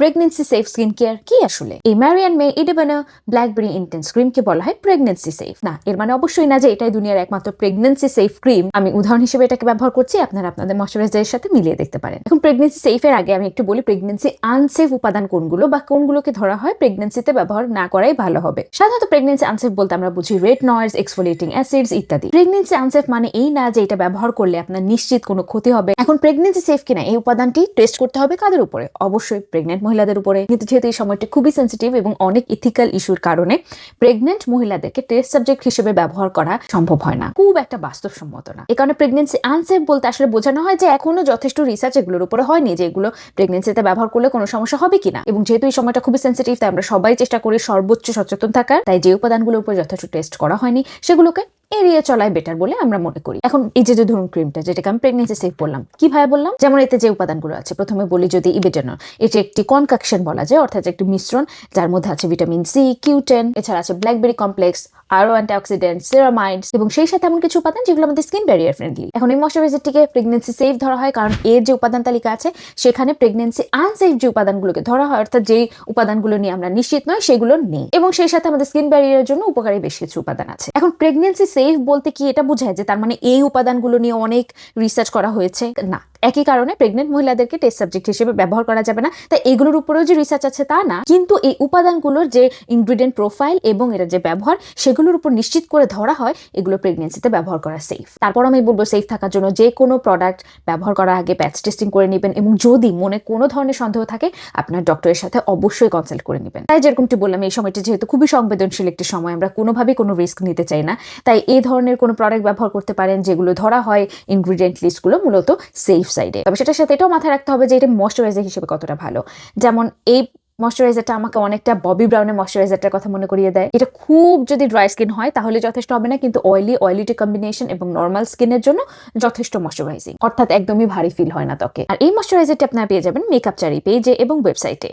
Pregnancy safe skin care কি আসলে? এই ম্যারিয়ান মে ইডেবানা ব্ল্যাকবেরি ইন্টেন্স ক্রিমকে বলা হয় প্রেগনেন্সি সেফ না, এর মানে অবশ্যই না যে এটাই দুনিয়ার একমাত্র প্রেগনেন্সি সেফ ক্রিম আমি উদাহরণ হিসেবে এটাকে ব্যবহার করছি, আপনারা আপনাদের ময়শ্চারাইজারের সাথে মিলিয়ে দেখতে পারেন। এখন প্রেগনেন্সি সেফের আগে আমি একটু বলি প্রেগনেন্সি আনসেফ উপাদান কোনগুলো বা কোনগুলোকে ধরা হয় প্রেগনেন্সিতে ব্যবহার না করাই ভালো হবে। সাধারণত প্রেগনেন্সি আনসেফ বলতে আমরা বুঝি রেড নয়েজ এক্সফোলিয়েটিং অ্যাসিডস ইত্যাদি। প্রেগনেন্সি আনসেফ মানে এই না যে এটা ব্যবহার করলে আপনার নিশ্চিত কোনো ক্ষতি হবে। এখন প্রেগনেন্সি সেফ কিনা এই উপাদানটি টেস্ট করতে হবে কাদের উপরে? অবশ্যই প্রেগনেন্ট মহিলাদের উপরে কিন্তু যেহেতু এই সময়টা খুবই সেন্সিটিভ এবং অনেক ইথিক্যাল ইস্যুর কারণে প্রেগনেন্ট মহিলাদেরকে টেস্ট সাবজেক্ট হিসেবে ব্যবহার করা সম্ভব হয় না। খুব একটা বাস্তবসম্মত না। এই কারণে প্রেগনেন্সি আনসেফ বলতে আসলে বোঝানো হয় যে এখনও যথেষ্ট রিসার্চ এগুলোর উপরে হয়নি যে এগুলো প্রেগনেন্সিতে ব্যবহার করলে কোনো সমস্যা হবে কিনা। এবং যেহেতু এই সময়টা খুবই সেন্সিটিভ তাই আমরা সবাই চেষ্টা করি সর্বোচ্চ সচেতন থাকার। তাই যে উপাদানগুলোর উপর যথেষ্ট টেস্ট করা হয়নি, সেগুলোকে এড়িয়ে চলাই বেটার বলে আমরা মনে করি। এখন এই যে ধরুন ক্রিমটা যেটাকে আমি প্রেগনেন্সি সেফ বললাম কীভাবে বললাম? যেমন এতে যে উপাদানগুলো আছে, প্রথমে বলি যদি ইবেটানল এটি একটি কনকাকশন বলা যায়, অর্থাৎ একটি মিশ্রণ, যার মধ্যে আছে ভিটামিন সি কিউটেন এছাড়া আছে ব্ল্যাকবেরি কমপ্লেক্স আরও অ্যান্টিঅক্সিডেন্ট সেরামাইডস এবং সেই সাথে এমন কিছু উপাদান যেগুলো আমাদের স্কিন ব্যারিয়ার ফ্রেন্ডলি এখন এই ময়শ্চারাইজারটিকে প্রেগনেন্সি সেফ ধরা হয়, কারণ এর যে উপাদান তালিকা আছে, সেখানে প্রেগনেন্সি আনসেফ যে উপাদানগুলোকে ধরা হয়, অর্থাৎ যেই উপাদানগুলো নিয়ে আমরা নিশ্চিত নয় সেগুলো নেই। এবং সেই সাথে আমাদের স্কিন ব্যারিয়ারের জন্য উপকারী বেশ কিছু উপাদান আছে। এখন প্রেগনেন্সি সেফ বলতে কি এটা বোঝায় যে তার মানে এই উপাদানগুলো নিয়ে অনেক রিসার্চ করা হয়েছে? না। একই কারণে প্রেগনেন্ট মহিলাদেরকে টেস্ট সাবজেক্ট হিসেবে ব্যবহার করা যাবে না। তাই এগুলোর উপরেও যে রিসার্চ আছে তা না। কিন্তু এই উপাদানগুলোর যে ইনগ্রিডিয়েন্ট প্রোফাইল এবং এর যে ব্যবহার, সেগুলোর উপর নিশ্চিত করে ধরা হয় এগুলো প্রেগনেন্সিতে ব্যবহার করা সেফ তারপর আমি বলব সেফ থাকার জন্য যে কোনো প্রোডাক্ট ব্যবহার করার আগে প্যাচ টেস্টিং করে নেবেন এবং যদি মনে কোনো ধরনের সন্দেহ থাকে, আপনার ডক্টরের সাথে অবশ্যই কনসাল্ট করে নেবেন। তাই যেরকমটি বললাম, এই সময়টি যেহেতু খুবই সংবেদনশীল একটি সময়, আমরা কোনোভাবেই কোনো রিস্ক নিতে চাই না। তাই এই ধরনের কোনো প্রোডাক্ট ব্যবহার করতে পারেন, যেগুলো ধরা হয় ইনগ্রিডিয়েন্ট লিস্টগুলো মূলত সেফ সাইডে তবে সেটার সাথে এটাও মাথায় রাখতে হবে যে এটা ময়শ্চারাইজার হিসেবে কতটা ভালো। যেমন এই ময়শ্চারাইজারটা আমাকে অনেকটা ববি ব্রাউনের ময়শ্চারাইজারটার কথা মনে করিয়ে দেয়। এটা খুব যদি ড্রাই স্কিন হয় তাহলে যথেষ্ট হবে না, কিন্তু অয়েলি অয়েলিটি কম্বিনেশন এবং নর্মাল স্কিনের জন্য যথেষ্ট ময়শ্চারাইজিং অর্থাৎ একদমই ভারী ফিল হয় না ত্বকে। আর এই ময়শ্চারাইজারটি আপনারা পেয়ে যাবেন মেকআপ চারি পেজে এবং ওয়েবসাইটে